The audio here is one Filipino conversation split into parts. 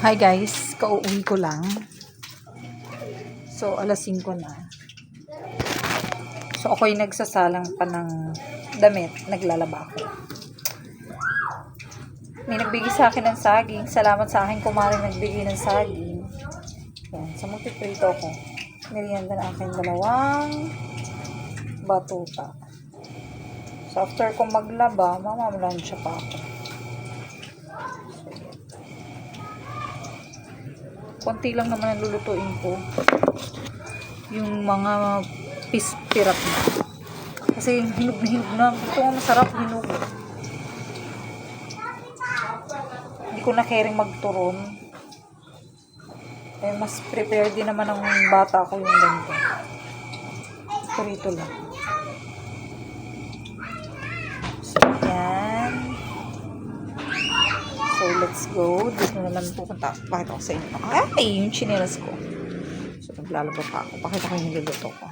Hi guys, kauwi ko lang. So, alas 5 na. So, ako'y nagsasalang pa ng damit. Naglalaba ako. May nagbigay sa akin ng saging. Salamat sa akin kumaring nagbigay ng saging. Yan. So, magpiprito ko. Merienda na aking dalawang batuta. So, after kong maglaba, mamamalansya pa ako. Konti lang naman ang lulutuin ko. Yung mga pispirap na. Kasi hinog na hinog na. Ito nga masarap hinog. Hindi ko na caring magturon. Eh, mas prepared din naman ng bata ko yung ganito. Prito lang. Let's go. Dito na naman pupunta. Pakita ko sa inyo. Ay, yung chinelas ko. So, naglalaba pa ako. Pakita ko yung niluluto ko.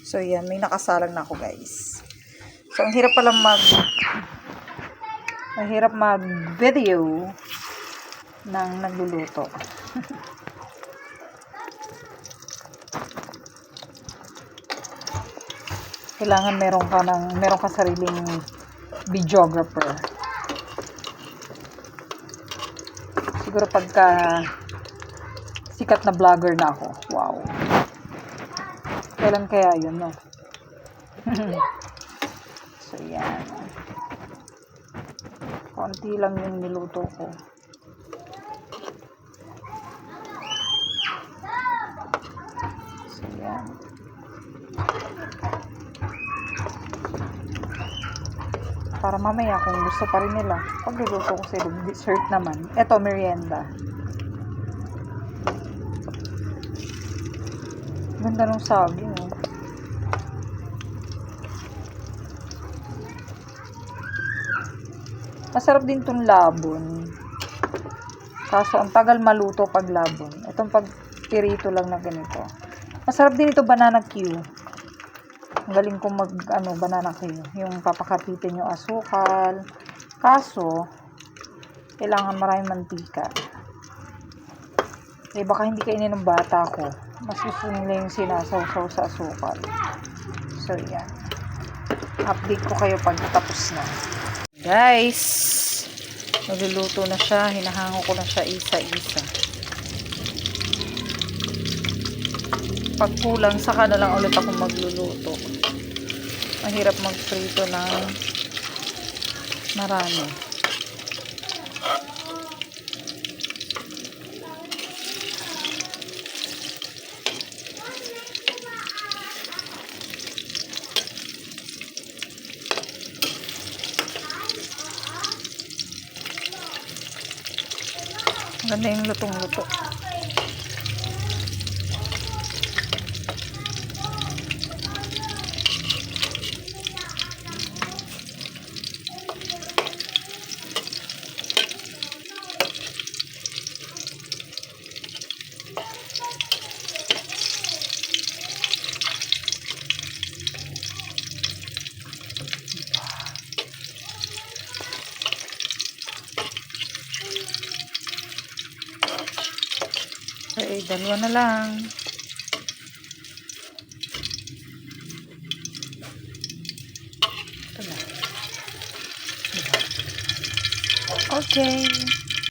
So, yan. May nakasalang na ako, guys. So, ang hirap pala mag... Mahirap mag-video ng nagluluto. Kailangan meron ka ng meron ka sariling videographer. Siguro pagka sikat na vlogger na ako. Wow. Kailan kaya yun, no? so, yan. Konti lang yung niluto ko. So, yan. Para mamaya kung gusto pa rin nila, pagluluto ko sila, dessert naman. Eto, merienda. Ganda ng saging, oh. Masarap din tong labon. Kaso, ang tagal maluto pag labon. Itong pag pirito lang na ganito. Masarap din ito banana Q. Ang galing kong mag, ano, banana Q. Yung papakapitin yung asukal. Kaso, kailangan maraming mantika. Eh, baka hindi kainin ng bata ko. Mas gusto nila yung sinasawsaw sa asukal. So, yan. Update ko kayo pag tapos na. Guys, nagluluto na siya. Hinahango ko na siya isa-isa. Pag kulang, saka na lang ulit ako magluluto. Mahirap magprito ng marami. Ganda yung lutong-luto. Okay, dalawa na lang. Ito na. Okay.